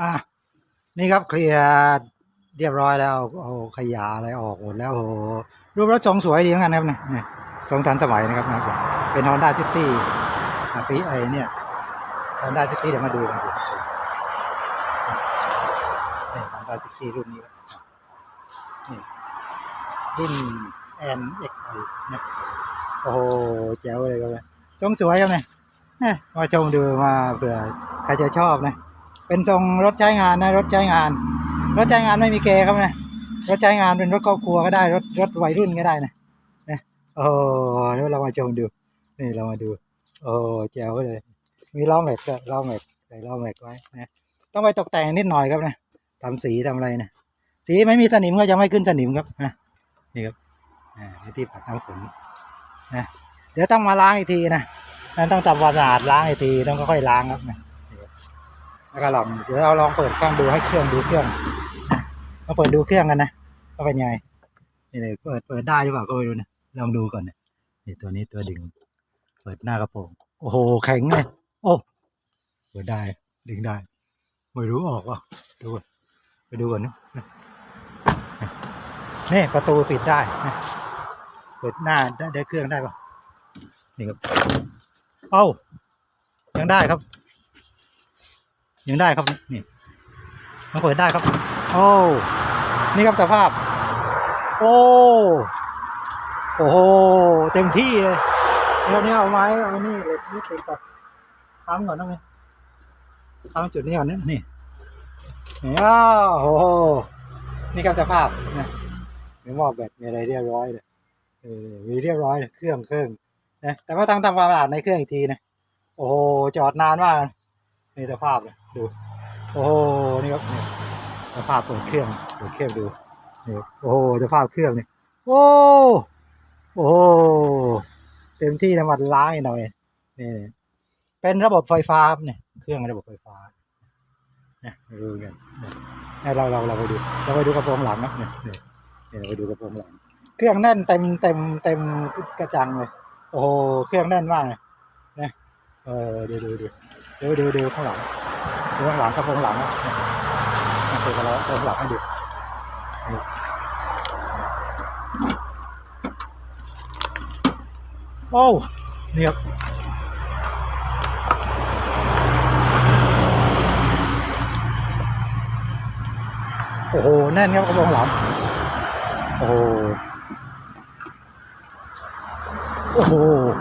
อะนี่ครับเคลียร์เรียบร้อยแล้วเอาขยะอะไรออกหมดแล้วโอ้โหรูปรถทรงสวยดีเหมือนกันครับเนี่ยทรงทันสมัยนะครับนะเป็น Honda City อะปีไอเนี่ย Honda City เดี๋ยวมาดูกันดูครับชมนี่ Honda City รุ่นนี้นี่รุ่น NXI เนี่ยโอ้โหแจ๋วเลยครับเนี่ยทรงสวยครับเนี่ยมาชมดูมาเผื่อใครจะชอบนะ เป็นทรงรถใช้งานนะรถใช้งาน รถใช้งานไม่มีเกครับนะรถใช้งานเป็นรถครอบครัวก็ได้รถรถวัยรุ่นก็ได้นะนะโอ้เดี๋ยวเรามาชมดูนี่เรามาดู โอ้แจ๋วเลยมีล้อแม็กก็ล้อแม็กใส่ล้อแม็กไว้นะต้องไปตกแต่งนิดหน่อยครับนะทำสีทำอะไรนะสีไม่มีสนิมก็จะไม่ขึ้นสนิมครับนะนี่ครับอ่าที่ปัดน้ำฝนนะเดี๋ยวต้องมาล้างอีกทีนะนั่นต้องทำความสะอาดล้างอีกทีต้องค่อยๆล้างครับนะ แล้วก็ลองเดี๋ยวเราลองเปิดเครื่องดูให้เครื่องดูเครื่องนะมาเปิดดูเครื่องกันนะว่าเป็นไงนี่เลยเปิดเปิดได้หรือเปล่าก็ไม่รู้นะลองดูก่อนนะนี่ตัวนี้ตัวดึง เปิดหน้ากระโปรงโอ้โหแข็งเลยโอ้เปิดได้ดึงได้ไม่รู้ออกว่าดูก่อนไปดูก่อนนะนี่ประตูปิดได้เปิดหน้าได้เครื่องได้ปะนี่ครับเอ้ายังได้ครับ ยังได้ครับนี่มันเปิดได้ครับ โอ้นี่ครับสภาพ โอ้โอ้โหเต็มที่เลยเดี๋ยวนี้เอาไม้เอานี่เล็กนี่ติดก่อนทำก่อนนะมั้ยทำจุดนี้ก่อนนะนี่นี่อ้าวโอ้โหนี่ครับสภาพนะมีหม้อแบตมีอะไรเรียบร้อยเลยเออมีเรียบร้อยเลยเครื่องเครื่องนะแต่ว่าต้องทำความสะอาดในเครื่องอีกทีนะโอ้โหจอดนานมากนี่สภาพเลย ดูโอ้โหนี่ครับนี่สภาพเปิดเครื่องเปิดเครื่องดูนี่โอ้โหสภาพเครื่องนี่โอ้โอ้เต็มที่นะมันล้างหน่อยนี่เป็นระบบไฟฟ้าเนี่ยเครื่องระบบไฟฟ้าเนี่ยดูเนี่ยเราเราเราไปดูเราไปดูกระโปรงหลังนะเนี่ยเนี่ยเนี่ยเราไปดูกระโปรงหลัง เครื่องแน่นเต็มเต็มเต็มกระจังเลย โอ้โหเครื่องแน่นมากเลยนะเออดูดูดูดูดูดูข้างหลัง ดูข้างหลังกระโปรงหลังนะนี่คือกระโปรงหลังให้ดูนี่โอ้นี่ครับโอ้โห แน่นครับกระโปรงหลังโอ้โหโอ้โห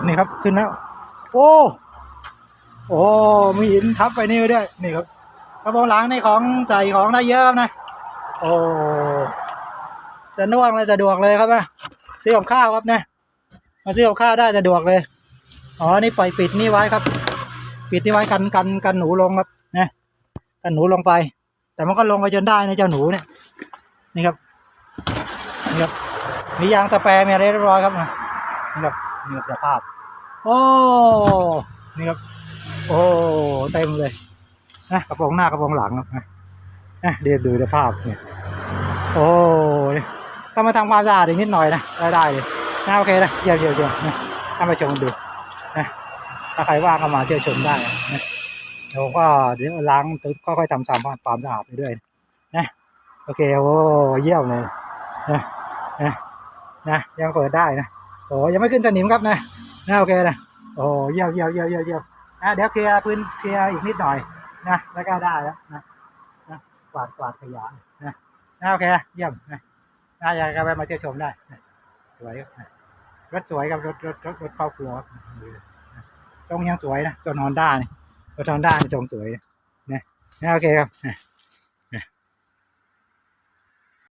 นี่ครับ ขึ้นแล้ว โอ้ โอ้มีหินทับไปนี่ด้วยนี่ครับกระโปรงหลังในของใส่ของได้เยอะครับนะโอ้จะน่วงเลยสะดวกเลยครับนะซื้อกับข้าวครับนะมาซื้อกับข้าวได้สะดวกเลยอ๋อนี่ปล่อยปิดนี่ไว้ครับ ปิดนี่ไว้กันกันกันหนูลงครับนะกันหนูลงไป แต่มันก็ลงไปจนได้นะเจ้าหนูเนี่ยนี่ครับนี่ครับมียางสแปรมีอะไรเรียบร้อยครับนะนี่ครับนี่ครับสภาพโอ้นี่ครับ โอ้เต็มเลยนะกระโปรงหน้ากระโปรงหลังครับนะเดี๋ยวดูสภาพเนี่ยโอ้ยถ้ามาทำความสะอาดอีกนิดหน่อยนะได้ได้เลยนะโอเคนะเยี่ยมเยี่ยมเยี่ยมนะถ้ามาชมดูนะถ้าใครว่างก็มาเที่ยวชมได้นะเดี๋ยวก็เดี๋ยวล้างก็ค่อยๆทำความความสะอาดไปด้วยนะโอเคโอ้เยี่ยมเลยนะนะนะยังเปิดได้นะโอ้ยังไม่ขึ้นสนิมครับนะนะโอเคนะโอ้เยี่ยมเยี่ยมเยี่ยมเยี่ยมเยี่ยม นะเดี๋ยวเคลียร์พื้นเคลียร์อีกนิดหน่อยนะแล้วก็ได้แล้วนะนะกวาดกวาดขยะนะนะโอเคเยี่ยมนะนะอยากจะไปมาเที่ยวชมได้นะสวยครับนะรถสวยกับรถรถรถรถครอบครัวทรงยังสวยนะส่วนฮอนด้านี่รถฮอนด้านี่ทรงสวยนะนะโอเคครับ